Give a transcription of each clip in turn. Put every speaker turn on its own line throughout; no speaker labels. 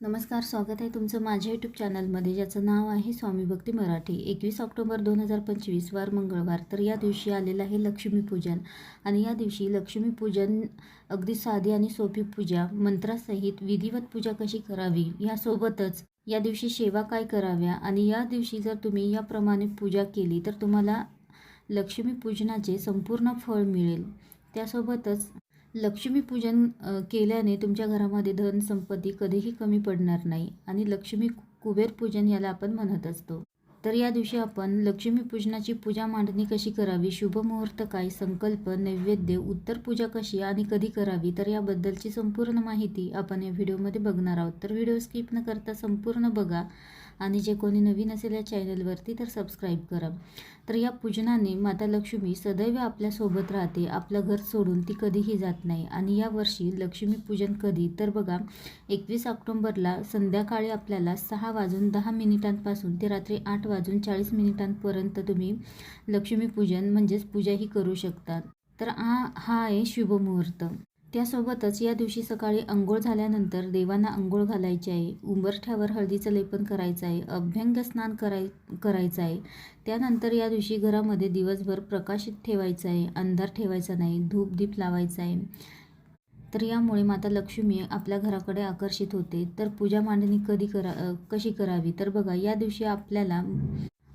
नमस्कार स्वागत आहे तुमचं माझ्या यूट्यूब चॅनलमध्ये ज्याचं नाव आहे स्वामी भक्ती मराठी. एकवीस ऑक्टोबर दोन हजार पंचवीस वार मंगळवार. तर या दिवशी आलेलं आहे लक्ष्मीपूजन आणि या दिवशी लक्ष्मीपूजन अगदी साधी आणि सोपी पूजा मंत्रासहित विधिवत पूजा कशी करावी यासोबतच या दिवशी सेवा काय कराव्या आणि या दिवशी जर तुम्ही याप्रमाणे पूजा केली तर तुम्हाला लक्ष्मीपूजनाचे संपूर्ण फळ मिळेल. त्यासोबतच लक्ष्मीपूजन केल्याने तुमच्या घरामध्ये धन संपत्ती कधीही कमी पडणार नाही आणि लक्ष्मी कुबेर पूजन याला आपण म्हणत असतो. तर या दिवशी आपण लक्ष्मीपूजनाची पूजा मांडणी कशी करावी शुभ मुहूर्त काय संकल्प नैवेद्य उत्तर पूजा कशी आणि कधी करावी तर याबद्दलची संपूर्ण माहिती आपण या व्हिडिओमध्ये बघणार आहोत. तर व्हिडिओ स्किप न करता संपूर्ण बघा. आणि जे कोणी नवीन असेल या चॅनलवरती तर सबस्क्राईब करा. तर या पूजनाने माता लक्ष्मी सदैव आपल्यासोबत राहते आपलं घर सोडून ती कधीही जात नाही. आणि या वर्षी लक्ष्मीपूजन कधी? तर बघा एकवीस ऑक्टोंबरला संध्याकाळी आपल्याला सहा वाजून दहा मिनिटांपासून ते रात्री आठ वाजून चाळीस मिनिटांपर्यंत तुम्ही लक्ष्मीपूजन म्हणजेच पूजाही करू शकता. तर हा हा आहे शुभमुहूर्त त्यासोबतच या दिवशी सकाळी अंघोळ झाल्यानंतर देवांना अंघोळ घालायची आहे. उंबरठ्यावर हळदीचं लेपन करायचं आहे. अभ्यंग स्नान कराय करायचं आहे. त्यानंतर या दिवशी घरामध्ये दिवसभर प्रकाशित ठेवायचं आहे. अंधार ठेवायचा नाही. धूप दीप लावायचा आहे. तर यामुळे माता लक्ष्मी आपल्या घराकडे आकर्षित होते. तर पूजा मांडणी कधी करा कशी करावी? तर बघा या दिवशी आपल्याला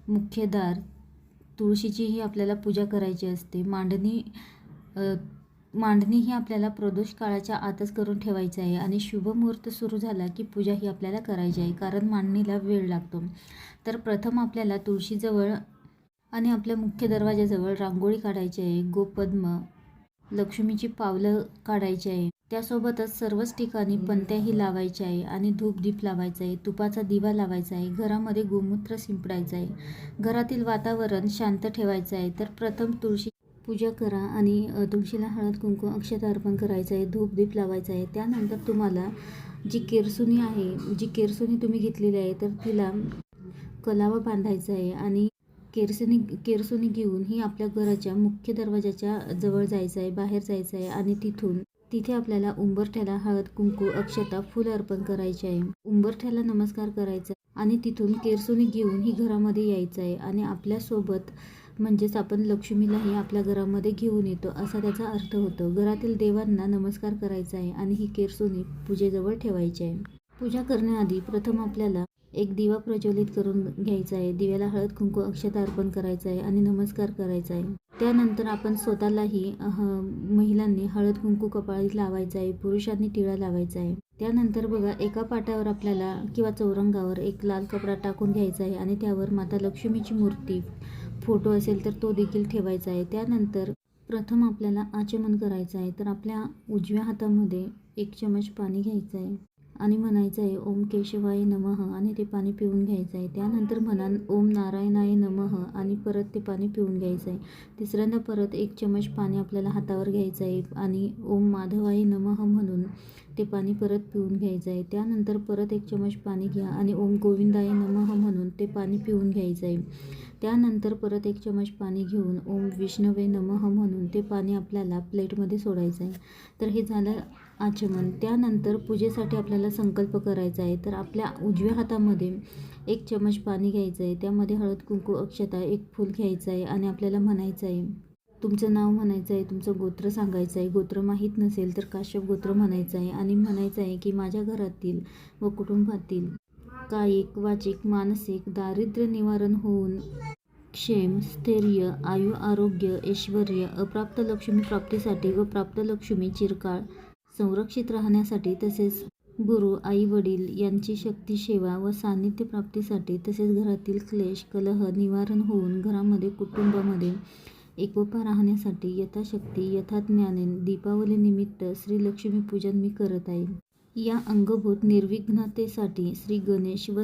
मुख्यदार तुळशीचीही आपल्याला पूजा करायची असते. मांडणी मांडणी ही आपल्याला प्रदोष काळाच्या आतच करून ठेवायची आहे आणि शुभ मुहूर्त सुरू झाला की पूजा ही आपल्याला करायची आहे कारण मांडणीला वेळ लागतो. तर प्रथम आपल्याला तुळशीजवळ आणि आपल्या मुख्य दरवाजाजवळ रांगोळी काढायची आहे गोपद्म लक्ष्मीची पावलं काढायची आहे. त्यासोबतच सर्वच ठिकाणी पंत्याही लावायच्या आहे आणि धूप दीप लावायचा आहे तुपाचा दिवा लावायचा आहे घरामध्ये गोमूत्र शिंपडायचं आहे. घरातील वातावरण शांत ठेवायचं आहे. तर प्रथम तुळशी पूजा करा आणि तुळशीला हळद कुंकू अक्षता अर्पण करायचं आहे धूप दीप लावायचं आहे. त्यानंतर तुम्हाला जी केरसुनी आहे जी केरसुनी तुम्ही घेतलेली आहे तर तिला कलावा बांधायचा आहे आणि केरसुनी केरसुनी घेऊन ही आपल्या घराच्या मुख्य दरवाजाच्या जवळ जायचं आहे बाहेर जायचं आहे आणि तिथून तिथे आपल्याला उंबरठ्याला हळद कुंकू अक्षता फुल अर्पण करायचे आहे. उंबरठ्याला नमस्कार करायचा आणि तिथून केरसुनी घेऊन ही घरामध्ये यायचं आहे आणि आपल्यासोबत म्हणजेच आपण लक्ष्मीलाही आपल्या घरामध्ये घेऊन येतो असा त्याचा अर्थ होतो. घरातील देवांना नमस्कार करायचा आहे आणि ही केरसुनी पूजेजवळ ठेवायची आहे. पूजा करण्याआधी प्रथम आपल्याला एक दिवा प्रज्वलित करून घ्यायचा आहे. दिव्याला हळद कुंकू अक्षता अर्पण करायचा आहे आणि नमस्कार करायचा आहे. त्यानंतर आपण स्वतःलाही महिलांनी हळद कुंकू कपाळी लावायचा आहे पुरुषांनी टिळा लावायचा आहे. त्यानंतर बघा एका पाटावर आपल्याला किंवा चौरंगावर एक लाल कपडा टाकून घ्यायचा आहे आणि त्यावर माता लक्ष्मीची मूर्ती फोटो असेल तर तो देखील ठेवायचा आहे. त्यानंतर प्रथम आपल्याला आचमन करायचं आहे. तर आपल्या उजव्या हातामध्ये एक चमच पाणी घ्यायचं आहे आणि म्हणायचं आहे ओम केशवाय नमः. आणि ते पाणी पिऊन घ्यायचं आहे. त्यानंतर म्हणा ओम नारायणाय नमः. आणि परत ते पाणी पिऊन घ्यायचं आहे. तिसऱ्यांदा परत एक चमच पाणी आपल्याला हातावर घ्यायचं आहे आणि ओम माधवाय नमः म्हणून ते पाणी परत पिऊन घ्यायचं आहे. त्यानंतर परत एक चमच पाणी घ्या आणि ओम गोविंदाय नमः म्हणून ते पाणी पिऊन घ्यायचं आहे. त्यानंतर परत एक चमच पाणी घेऊन ओम विष्णवे नमः म्हणून ते पाणी आपल्याला प्लेटमध्ये सोडायचं आहे. तर हे झालं आचमन. त्यानंतर पूजेसाठी आपल्याला संकल्प करायचा आहे. तर आपल्या उजव्या हातामध्ये एक चमच पाणी घ्यायचं आहे. त्यामध्ये हळद कुंकू अक्षता एक फूल घ्यायचं आहे आणि आपल्याला म्हणायचं आहे. तुमचं नाव म्हणायचं आहे. तुमचं गोत्र सांगायचं आहे. गोत्र माहीत नसेल तर काश्यप गोत्र म्हणायचं आहे आणि म्हणायचं आहे की माझ्या घरातील व कुटुंबातील कायिक वाचिक मानसिक दारिद्र्य निवारण होऊन क्षेम स्थैर्य आयु आरोग्य ऐश्वर अप्राप्त लक्ष्मी प्राप्तीसाठी व प्राप्त लक्ष्मी चिरकाळ संरक्षित राहण्यासाठी तसेच गुरु आई वडील यांची शक्ती सेवा व सान्निध्य प्राप्तीसाठी तसेच घरातील क्लेश कलह निवारण होऊन घरामध्ये कुटुंबामध्ये एकोपा राहण्यासाठी यथाशक्ती यथाज्ञाने दीपावलीनिमित्त श्री लक्ष्मी पूजन मी करत आहे. या अंगभूत निर्विघ्नतेसाठी श्री गणेश व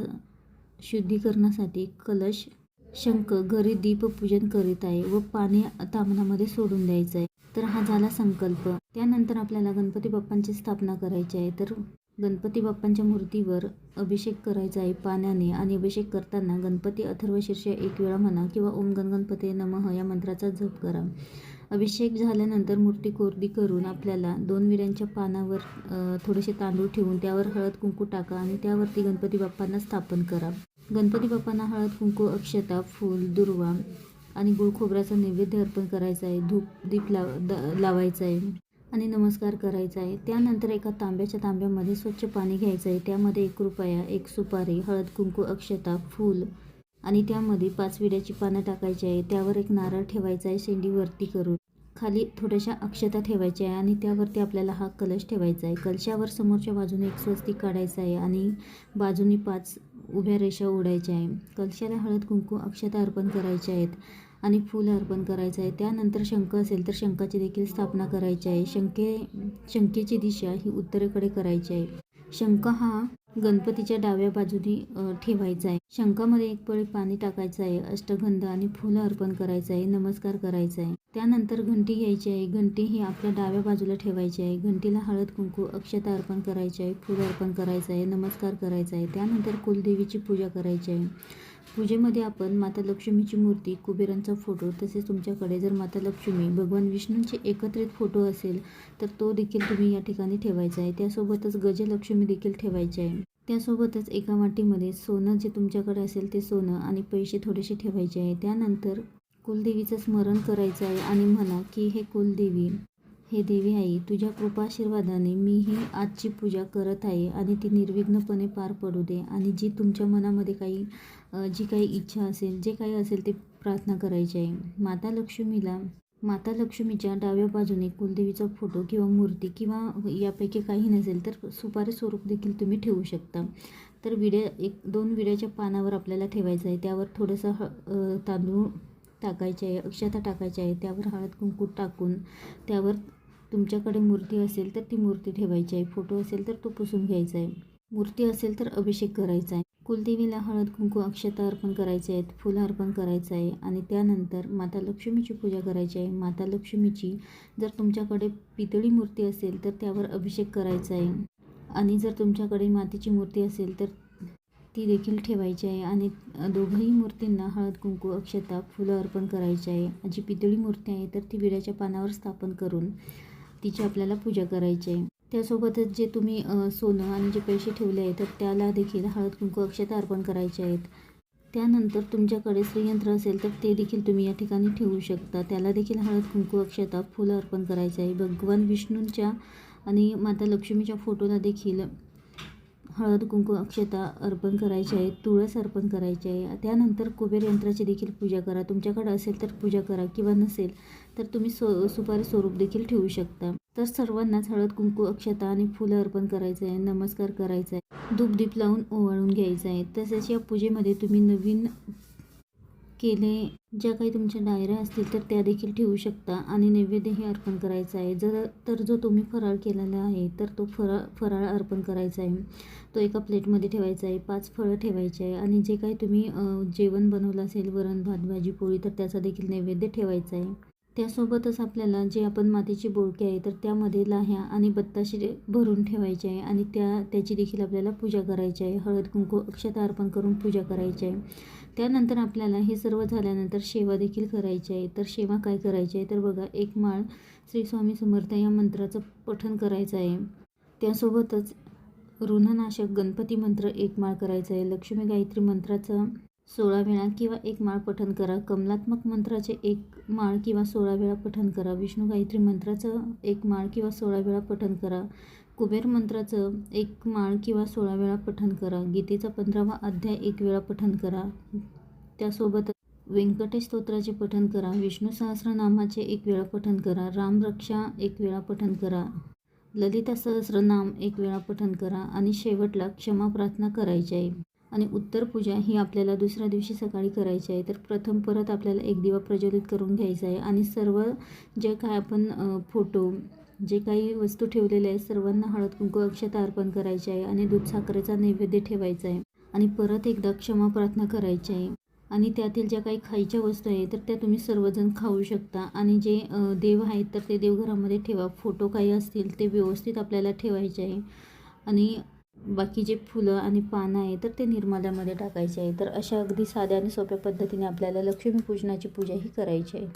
शुद्धीकरणासाठी कलश शंख घरी दीपपूजन करीत आहे व पाणी तामणामध्ये सोडून द्यायचं आहे. तर हा झाला संकल्प. त्यानंतर आपल्याला गणपती बाप्पांची स्थापना करायची आहे. तर गणपती बाप्पांच्या मूर्तीवर अभिषेक करायचा आहे पाण्याने आणि अभिषेक करताना गणपती अथर्व शीर्ष एक वेळा म्हणा किंवा ओम गण गणपती नमः या मंत्राचा जप करा. अभिषेक झाल्यानंतर मूर्ती कोरडी करून आपल्याला दोन विड्यांच्या पानावर थोडेसे तांदूळ ठेवून त्यावर हळद कुंकू टाका आणि त्यावरती गणपती बाप्पांना स्थापन करा. गणपती बाप्पांना हळद कुंकू अक्षता फूल दुर्वा आणि गुळ खोबऱ्याचा नैवेद्य अर्पण करायचा आहे. धूप दीप लाव द- लावायचा आहे आणि नमस्कार करायचा आहे. त्यानंतर एका तांब्याच्या तांब्यामध्ये स्वच्छ पाणी घ्यायचं आहे. त्यामध्ये एक रुपया एक सुपारी हळद कुंकू अक्षता फूल आणि त्यामध्ये पाच विड्याची पानं टाकायची आहे. त्यावर एक नारळ ठेवायचा आहे. शेंडी वरती करून खाली थोड्याशा अक्षता ठेवायच्या आहे आणि त्यावरती आपल्याला हा कलश ठेवायचा आहे. कलशावर समोरच्या बाजूने एक स्वस्तिक काढायचा आहे आणि बाजूनी पाच उभ्या रेषा ओढायच्या आहे. कलशाला हळद कुंकू अक्षता अर्पण करायच्या आहेत आणि फूल अर्पण करायचं आहे. त्यानंतर शंख असेल तर शंखाची देखील स्थापना करायची आहे. शंके शंकेची दिशा ही उत्तरेकडे करायची आहे. शंख हा गणपतीच्या डाव्या बाजूनी ठेवायचा आहे. शंखामध्ये एक पळी पाणी टाकायचं आहे. अष्टगंध आणि फुलं अर्पण करायचं आहे. नमस्कार करायचा आहे. त्यानंतर घंटी घ्यायची आहे. घंटी ही आपल्या डाव्या बाजूला ठेवायची आहे. घंटीला हळद कुंकू अक्षता अर्पण करायची आहे. फुलं अर्पण करायचं आहे. नमस्कार करायचा आहे. त्यानंतर कुलदेवीची पूजा करायची आहे. पूजेमध्ये आपण माता लक्ष्मीची मूर्ती कुबेरांचा फोटो तसेच तुमच्याकडे जर माता लक्ष्मी भगवान विष्णूंचे एकत्रित फोटो असेल तर तो देखील तुम्ही या ठिकाणी ठेवायचा आहे. त्यासोबतच गजलक्ष्मी देखील ठेवायची आहे. त्यासोबतच एका वाटीमध्ये सोनं जे तुमच्याकडे असेल ते सोनं आणि पैसे थोडेसे ठेवायचे आहे. त्यानंतर कुलदेवीचं स्मरण करायचं आहे आणि म्हणा की हे कुलदेवी हे देवी आई तुझ्या कृपाशीर्वादाने मी ही आजची पूजा करत आहे आणि ती निर्विघ्नपणे पार पडू दे आणि जी तुमच्या मनामध्ये काही जी काही इच्छा असेल जे काही असेल ते प्रार्थना करायची आहे. माता लक्ष्मीला माता लक्ष्मीच्या डाव्या बाजूने कुलदेवीचा फोटो किंवा मूर्ती किंवा यापैकी काही नसेल तर सुपारी स्वरूप देखील तुम्ही ठेवू शकता. तर विड्या एक दोन विड्याच्या पानावर आपल्याला ठेवायचं आहे. त्यावर थोडंसं ह तांदूळ टाकायची आहे अक्षता टाकायची आहे त्यावर हळद कुंकू टाकून त्यावर तुमच्याकडे मूर्ती असेल तर ती मूर्ती ठेवायची आहे. फोटो असेल तर तो पुसून घ्यायचा आहे. मूर्ती असेल तर अभिषेक करायचा आहे. कुलदेवीला हळद कुंकू अक्षता अर्पण करायचे आहेत फुलं अर्पण करायचं आहे आणि त्यानंतर माता लक्ष्मीची पूजा करायची आहे. माता लक्ष्मीची जर तुमच्याकडे पितळी मूर्ती असेल तर त्यावर अभिषेक करायचा आहे. आणि जर तुमच्याकडे मातीची मूर्ती असेल तर ती देखील ठेवायची आहे आणि दोघंही मूर्तींना हळद कुंकू अक्षता फुलं अर्पण करायची आहे. जी पितळी मूर्ती आहे तर ती विड्याच्या पानावर स्थापन करून तिची आपल्याला पूजा करायची आहे. त्यासोबतच जे तुम्ही सोनं आणि जे पैसे ठेवले आहेत तर त्याला देखील हळद कुंकू अक्षता अर्पण करायचे आहेत. त्यानंतर तुमच्याकडे श्रीयंत्र असेल तर ते देखील तुम्ही या ठिकाणी ठेवू शकता. त्याला देखील हळद कुंकू अक्षता फुलं अर्पण करायचं आहे. भगवान विष्णूंच्या आणि माता लक्ष्मीच्या फोटोला देखील हळद कुंकू अक्षता अर्पण करायची आहे तुळस अर्पण करायची आहे. त्यानंतर कुबेर यंत्राची देखील पूजा करा. तुमच्याकडे असेल तर पूजा करा किंवा नसेल तर तुम्ही सो सुपारी स्वरूप देखील ठेवू शकता. तर सर्वांनाच हळद कुंकू अक्षता आणि फुलं अर्पण करायचं आहे नमस्कार करायचा आहे. धूप दीप लावून ओवाळून घ्यायचं आहे. तसेच या पूजेमध्ये तुम्ही नवीन केले ज्या काही तुमच्या डायऱ्या असतील तर त्या देखील ठेवू शकता आणि नैवेद्यही अर्पण करायचा आहे. जर तर जो तुम्ही फराळ केलेला आहे तर तो फराळ फराळ अर्पण करायचा आहे. तो एका प्लेटमध्ये ठेवायचा आहे पाच फळं ठेवायचे आहे आणि जे काही तुम्ही जेवण बनवलं असेल वरण भात भाजी पोळी तर त्याचा देखील नैवेद्य ठेवायचा आहे. त्यासोबतच आपल्याला जे आपण मातीची बोळके आहे तर त्यामध्ये लाह्या आणि बत्ताशी भरून ठेवायचे आहे आणि त्या त्याची देखील आपल्याला पूजा करायची आहे. हळद कुंकू अक्षता अर्पण करून पूजा करायची आहे. त्यानंतर आपल्याला हे सर्व झाल्यानंतर सेवा देखील करायची आहे. तर सेवा काय करायची आहे? तर बघा एक माळ श्री स्वामी समर्थ या मंत्राचं पठण करायचं आहे. त्यासोबतच ऋणनाशक गणपती मंत्र एक माळ करायचा आहे. लक्ष्मी गायत्री मंत्राचा सोळा वेळा किंवा एक माळ पठण करा. कमलात्मक मंत्राचे एक माळ किंवा सोळा वेळा पठण करा. विष्णू गायत्री मंत्राचं एक माळ किंवा सोळा वेळा पठण करा. कुबेर मंत्राचं एक माळ किंवा सोळा वेळा पठण करा. गीतेचा पंधरावा अध्याय एक वेळा पठण करा. त्यासोबत व्यंकटेश स्तोत्राचे पठण करा. विष्णू सहस्रनामाचे एक वेळा पठण करा. रामरक्षा एक वेळा पठण करा. ललिता सहस्रनाम एक वेळा पठण करा. आणि शेवटला क्षमा प्रार्थना करायची आहे. आणि उत्तर पूजा ही आपल्याला दुसऱ्या दिवशी सकाळी करायची आहे. तर प्रथम परत आपल्याला एक दिवा प्रज्वलित करून घ्यायचा आहे आणि सर्व जे काय आपण फोटो जे काही वस्तू ठेवलेल्या आहेत सर्वांना हळद कुंकू अक्षता अर्पण करायचे आहे आणि दूध साखरेचा नैवेद्य ठेवायचा आहे आणि परत एकदा क्षमा प्रार्थना करायची आहे. आणि त्यातील ज्या काही खायच्या वस्तू आहेत तर त्या तुम्ही सर्वजण खाऊ शकता आणि जे देव आहेत तर ते देवघरामध्ये ठेवा. फोटो काही असतील ते व्यवस्थित आपल्याला ठेवायचे आहे. आणि बाकी जे फुलं आणि पानं आहे तर ते निर्माल्यामध्ये टाकायचे आहे. तर अशा अगदी साध्या आणि सोप्या पद्धतीने आपल्याला लक्ष्मीपूजनाची पूजा ही करायची आहे.